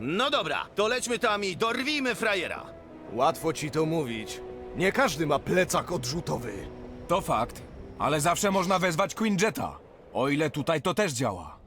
No dobra, to lećmy tam i dorwijmy frajera. Łatwo ci to mówić. Nie każdy ma plecak odrzutowy. To fakt, ale zawsze można wezwać Queen Jetta. O ile tutaj to też działa.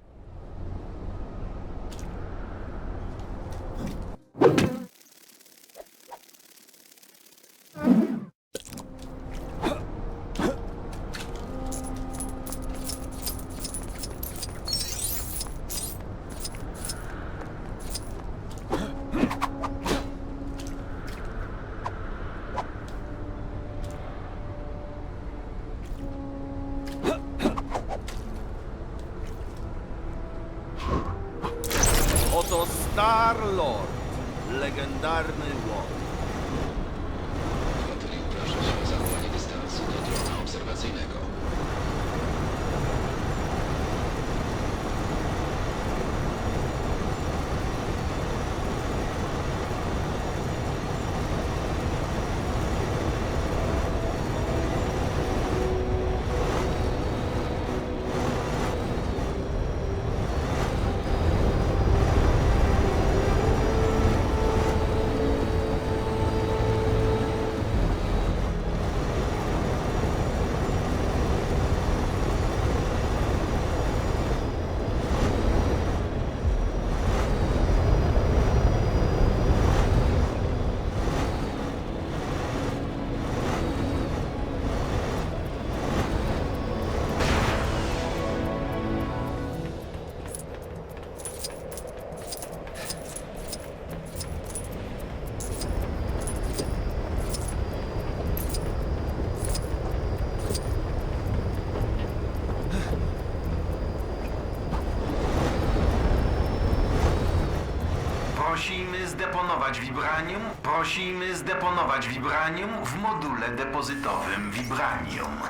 Vibranium. Prosimy zdeponować vibranium w module depozytowym vibranium.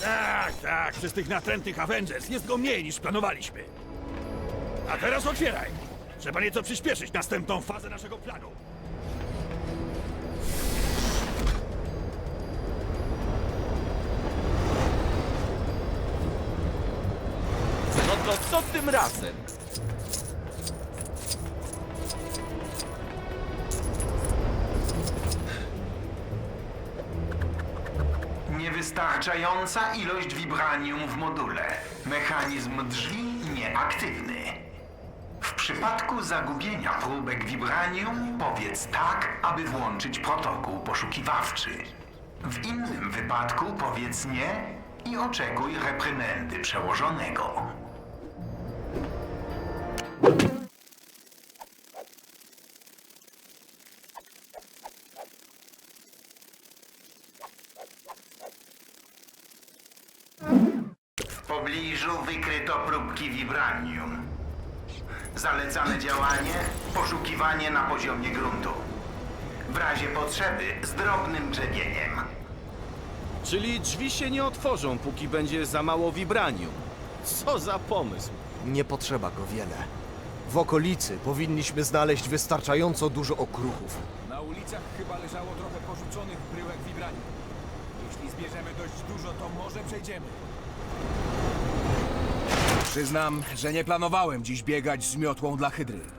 Tak, tak, przez tych natrętnych Avengers jest go mniej niż planowaliśmy. A teraz otwieraj! Trzeba nieco przyspieszyć następną fazę naszego planu. No to co tym razem? Niewystarczająca ilość vibranium w module. Mechanizm drzwi nieaktywny. W przypadku zagubienia próbek vibranium powiedz tak, aby włączyć protokół poszukiwawczy. W innym wypadku powiedz nie i oczekuj reprymendy przełożonego. Czyli drzwi się nie otworzą, póki będzie za mało vibranium. Co za pomysł? Nie potrzeba go wiele. W okolicy powinniśmy znaleźć wystarczająco dużo okruchów. Na ulicach chyba leżało trochę porzuconych bryłek wibranium. Jeśli zbierzemy dość dużo, to może przejdziemy. Przyznam, że nie planowałem dziś biegać z miotłą dla hydry.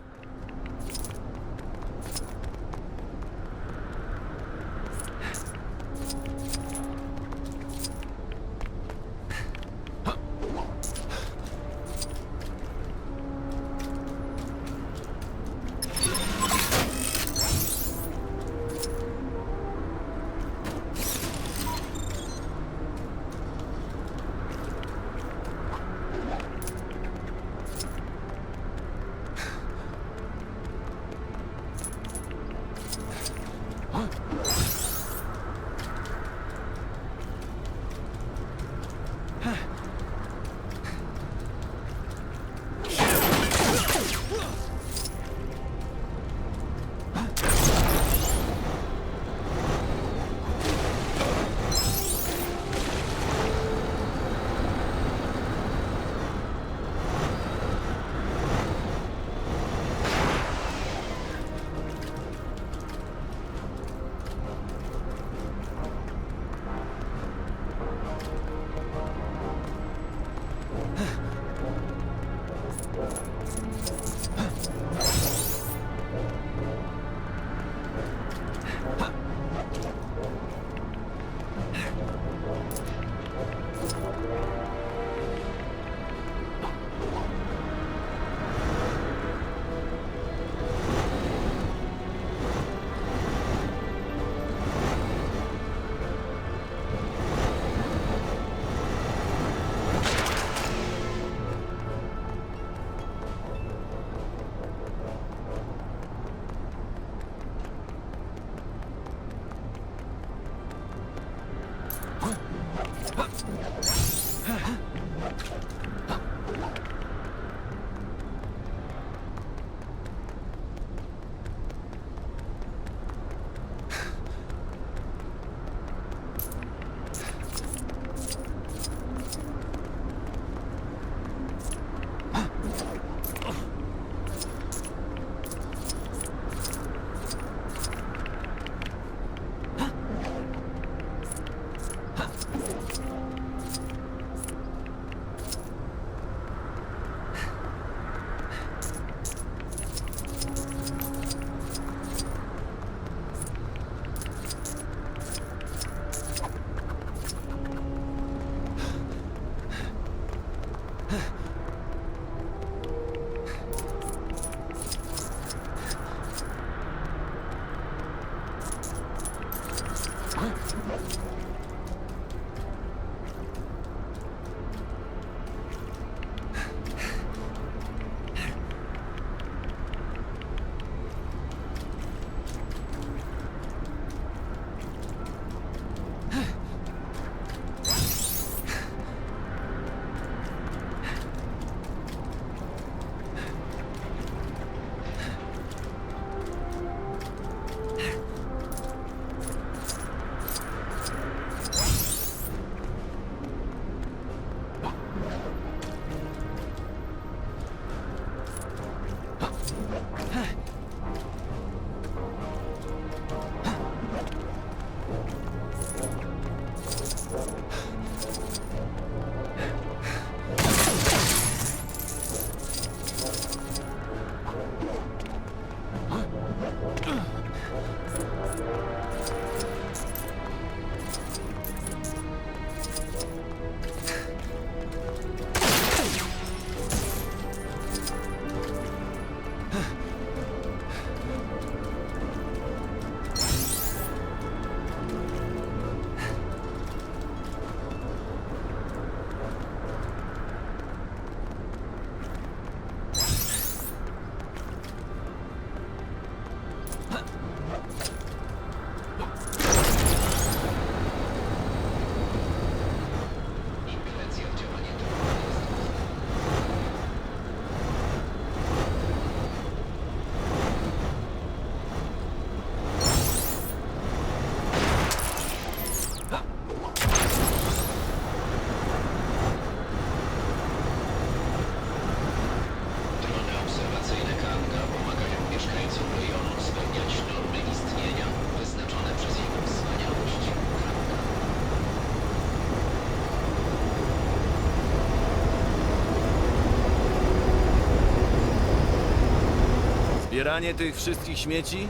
Zbieranie tych wszystkich śmieci?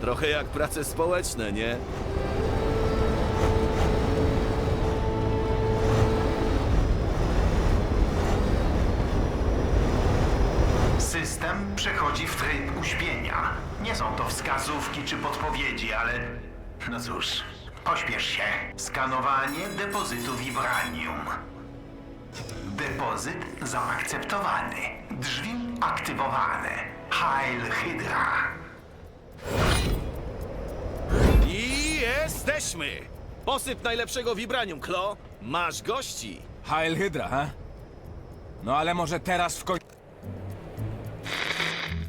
Trochę jak prace społeczne, nie? System przechodzi w tryb uśpienia. Nie są to wskazówki czy podpowiedzi, ale... No cóż, pośpiesz się. Skanowanie depozytu Vibranium. Depozyt zaakceptowany. Drzwi aktywowane. Heil Hydra. I jesteśmy! Posyp najlepszego vibranium, Klo. Masz gości. Heil Hydra, ha? No ale może teraz w końcu...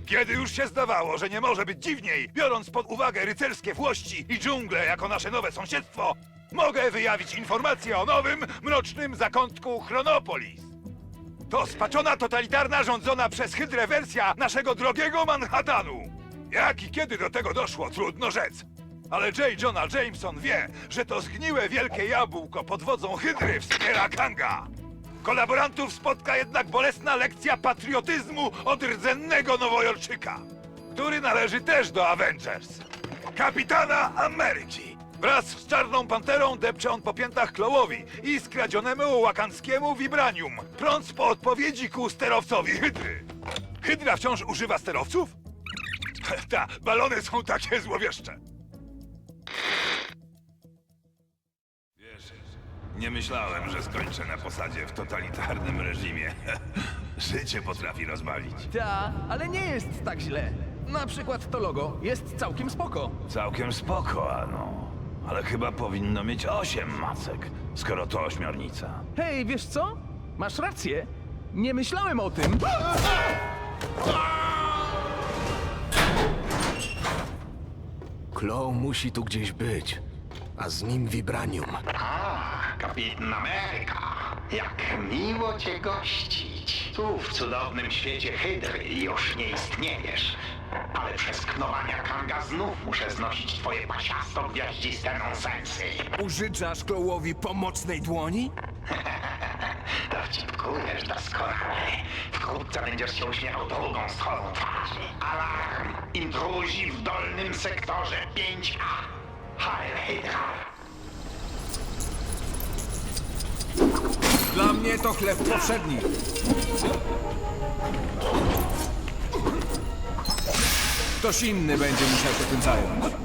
Kiedy już się zdawało, że nie może być dziwniej, biorąc pod uwagę rycerskie włości i dżunglę jako nasze nowe sąsiedztwo, mogę wyjawić informację o nowym, mrocznym zakątku Chronopolis. To spaczona, totalitarna, rządzona przez Hydrę wersja naszego drogiego Manhattanu. Jak i kiedy do tego doszło, trudno rzec. Ale J. Jonah Jameson wie, że to zgniłe wielkie jabłko pod wodzą Hydry wspiera Kanga. Kolaborantów spotka jednak bolesna lekcja patriotyzmu od rdzennego Nowojorczyka, który należy też do Avengers. Kapitana Ameryki. Wraz z depcze on po piętach Klołowi i skradzionemu łakanskiemu Vibranium, prąc po odpowiedzi ku sterowcowi Hydry. Hydra wciąż używa sterowców? Ta, balony są takie złowieszcze. Wiesz, nie myślałem, że skończę na posadzie w totalitarnym reżimie. Życie potrafi rozwalić. Ta, ale nie jest tak źle. Na przykład to logo jest całkiem spoko. Całkiem spoko, ano. Ale chyba powinno mieć osiem macek, skoro to ośmiornica. Hej, wiesz co? Masz rację. Nie myślałem o tym. Klo musi tu gdzieś być, a z nim Vibranium. A, kapitan Ameryka. Jak miło cię gościć. Tu w cudownym świecie Hydry już nie istniejesz. Przez knowania Kanga znów muszę znosić twoje pasiasto gwiaździste nonsensy. Użyczasz Klołowi pomocnej dłoni? Dowcipkujesz doskonale. Wkrótce będziesz się uśmiechał drugą stroną twarzy. Alarm! Intruzi w dolnym sektorze 5A. Heil Hydra! Dla mnie to chleb powszedni. Ktoś inny będzie musiał się tym zająć.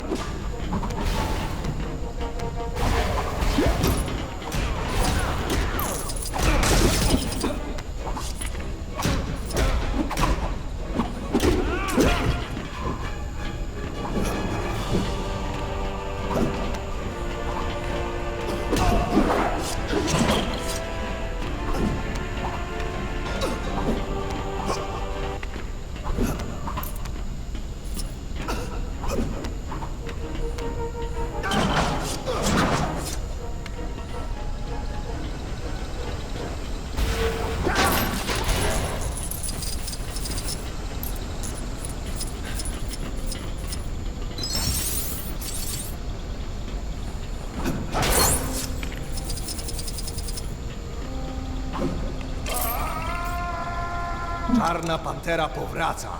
Czarna Pantera powraca.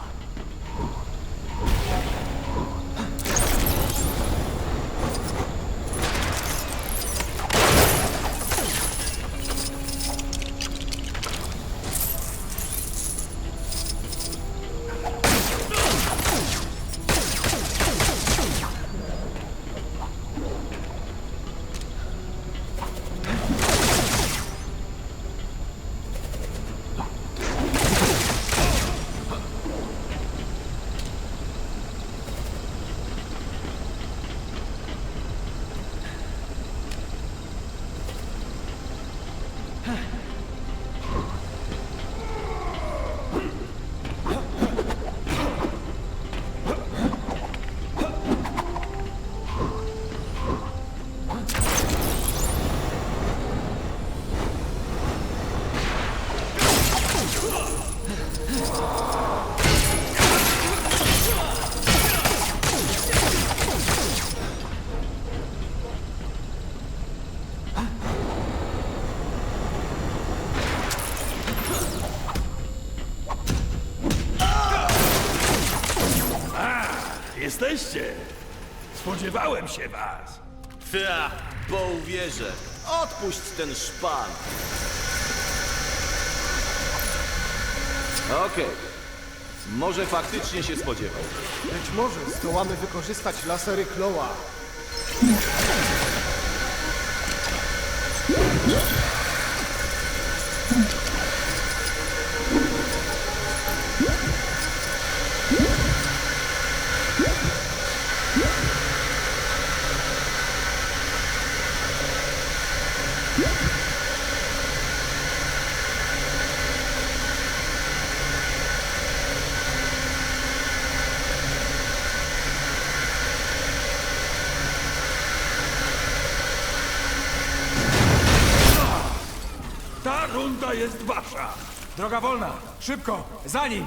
Jesteście! Spodziewałem się was! Ta, bo uwierzę. Odpuść ten szpan. Okej. Może faktycznie się spodziewał. Być może zdołamy wykorzystać lasery Kloa. Ta runda jest wasza! Droga wolna! Szybko! Za nim!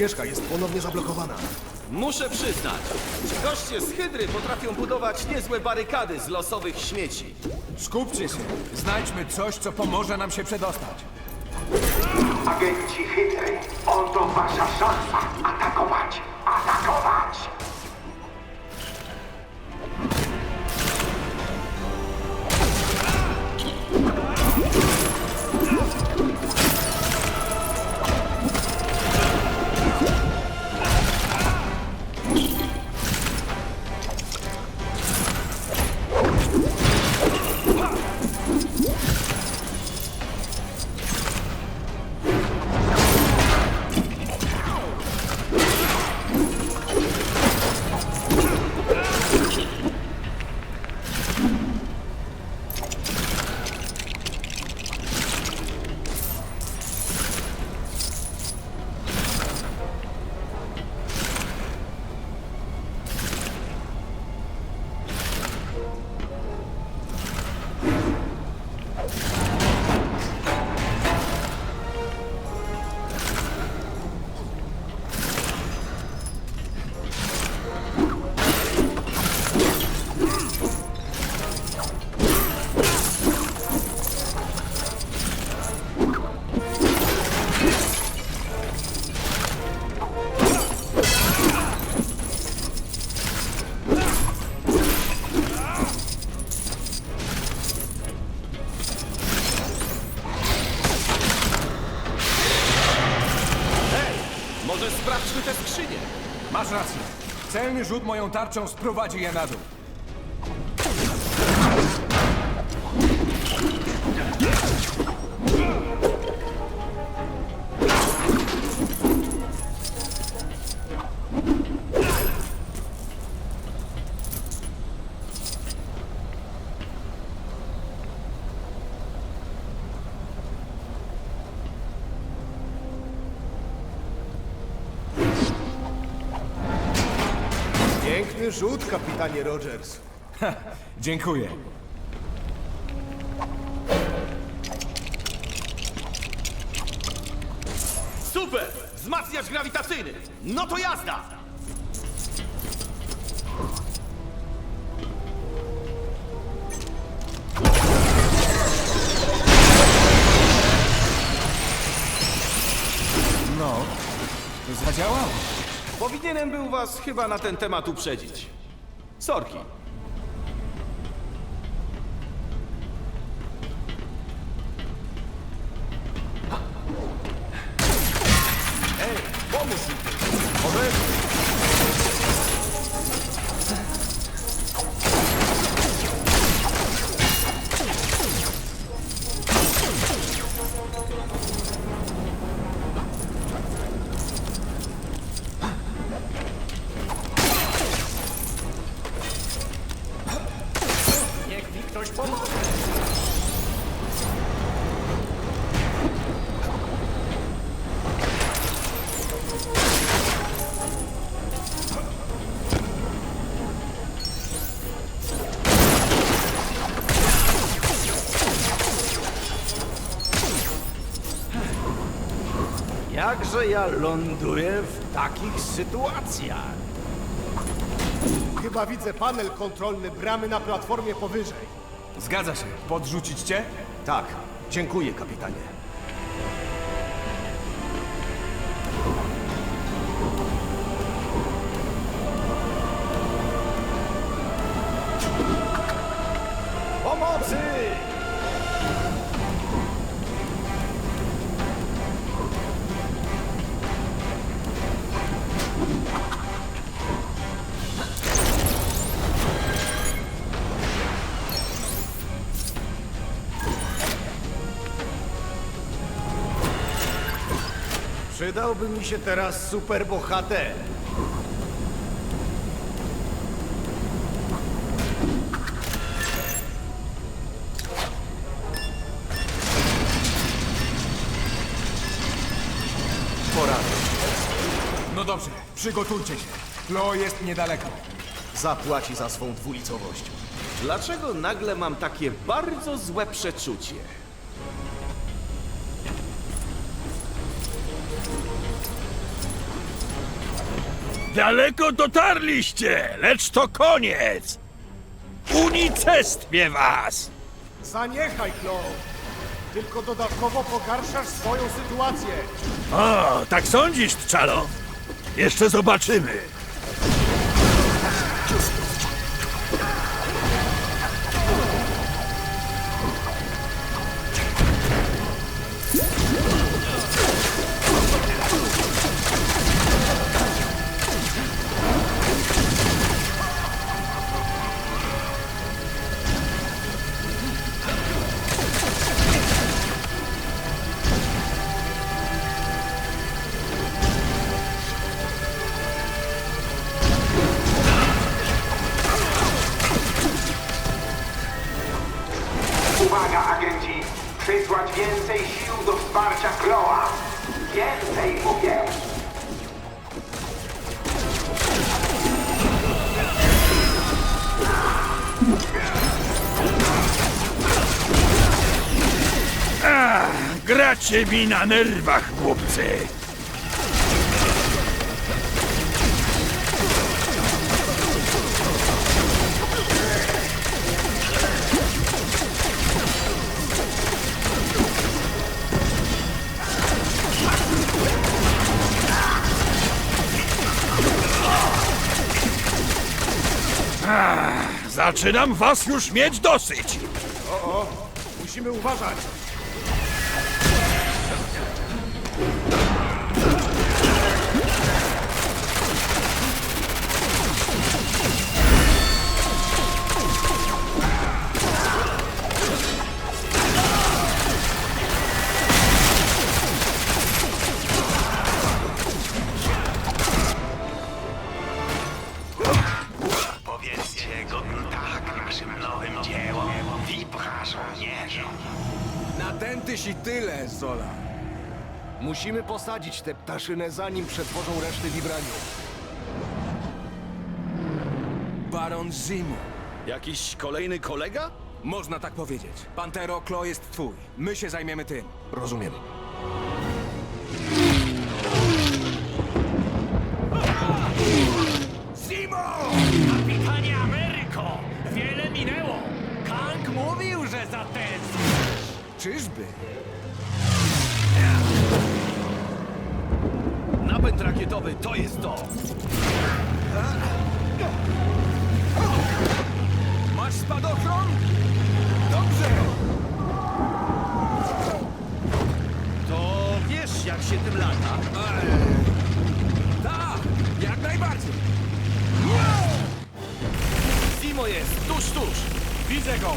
Ścieżka jest ponownie zablokowana. Muszę przyznać, ci goście z Hydry potrafią budować niezłe barykady z losowych śmieci. Skupcie się! Znajdźmy coś, co pomoże nam się przedostać. Agenci Hydry, oto wasza szansa. Rzut moją tarczą sprowadzi je na dół. Piękny rzut, kapitanie Rogers. Dziękuję. Super! Wzmacniacz grawitacyjny! No to jazda! Powinienem był was chyba na ten temat uprzedzić. Sorki. Jakże ja ląduję w takich sytuacjach? Chyba widzę panel kontrolny bramy na platformie powyżej. Zgadza się. Podrzucić cię? Tak, dziękuję, kapitanie. Przydałby mi się teraz superbohater. Pora. No dobrze, przygotujcie się. Klo jest niedaleko. Zapłaci za swą dwulicowość. Dlaczego nagle mam takie bardzo złe przeczucie? Daleko dotarliście, lecz to koniec! Unicestwię was! Zaniechaj, Klo! Tylko dodatkowo pogarszasz swoją sytuację. O, tak sądzisz, Czalo? Jeszcze zobaczymy. Przysłać więcej sił do wsparcia Kloa! Więcej, mówię! Gracie mi na nerwach, chłopcy! Zaczynam was już mieć dosyć! Musimy uważać. Musimy posadzić tę ptaszynę, zanim przetworzą reszty wibranium. Baron Zimo. Jakiś kolejny kolega? Można tak powiedzieć. Pantero, Klo jest twój. My się zajmiemy tym. Rozumiem. Kapitanie Ameryko! Wiele minęło! Kang mówił, że zatęskni! Czyżby? Napęd rakietowy to jest to! Masz spadochron? Dobrze! To wiesz, jak się tym lata. Tak, jak najbardziej. Simo jest tuż, tuż! Widzę go.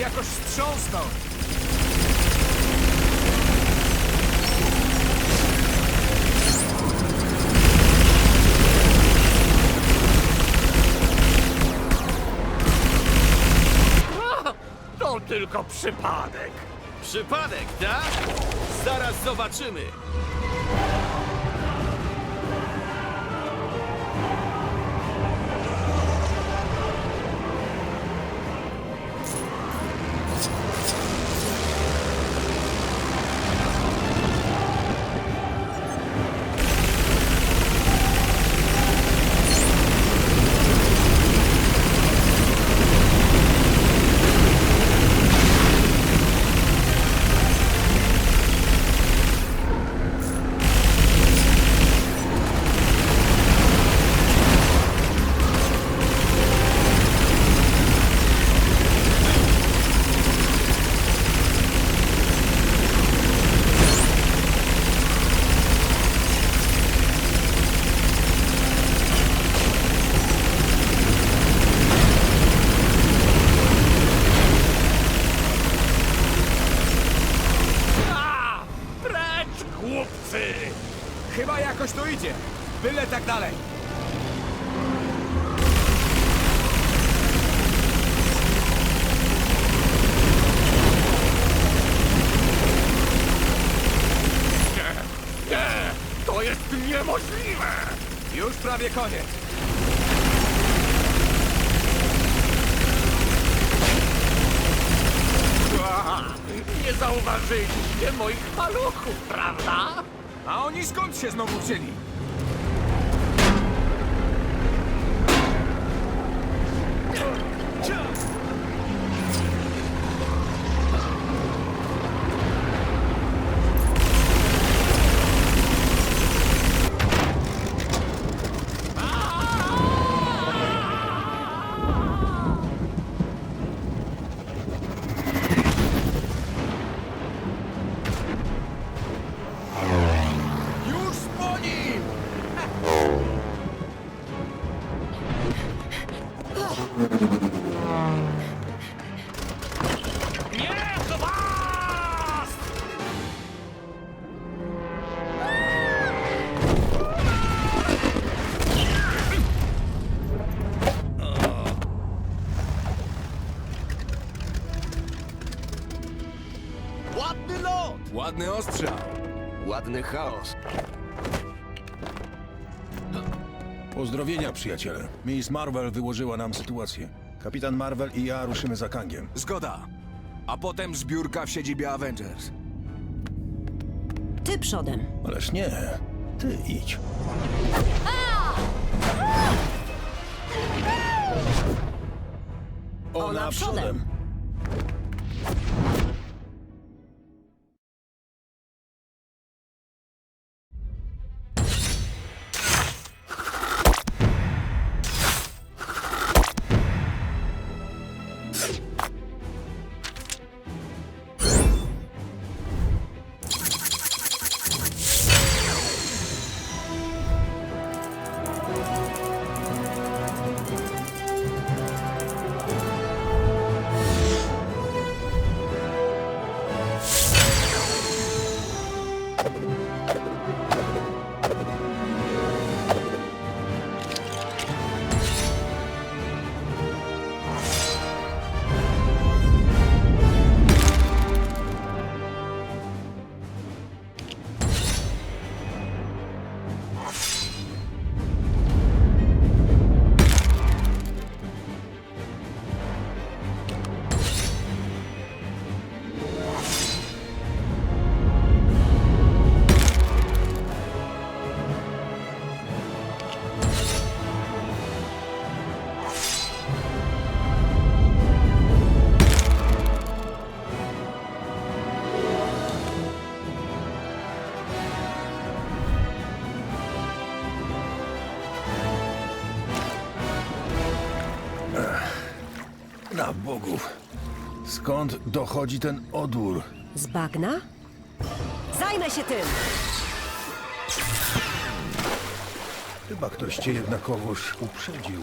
jakoś wstrząsnął. To tylko przypadek. Przypadek, tak? Zaraz zobaczymy. Skąd się znowu wzięli? Ładny lot! Ładny ostrzał. Ładny chaos. Pozdrowienia, przyjaciele. Miss Marvel wyłożyła nam sytuację. Kapitan Marvel i ja ruszymy za Kangiem. Zgoda. A potem zbiórka w siedzibie Avengers. Ty przodem. Ależ nie, ty idź. Ona przodem. Na bogów. Skąd dochodzi ten odór? Z bagna? Zajmę się tym! Chyba ktoś cię jednakowoż uprzedził.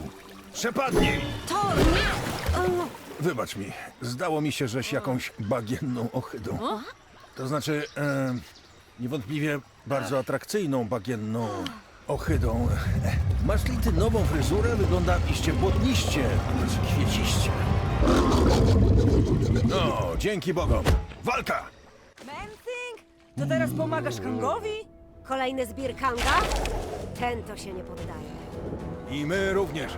Przepadnij! Thor, nie! O, Wybacz mi, zdało mi się, żeś jakąś bagienną ohydą. To znaczy, e, niewątpliwie bardzo atrakcyjną bagienną ohydą. Masz li ty nową fryzurę? Wygląda iście błotniście, znaczy kwieciście. No, dzięki Bogom. Walka! Mensing? To teraz pomagasz Kangowi? Kolejny zbir Kanga? Ten to się nie poddaje. I my również.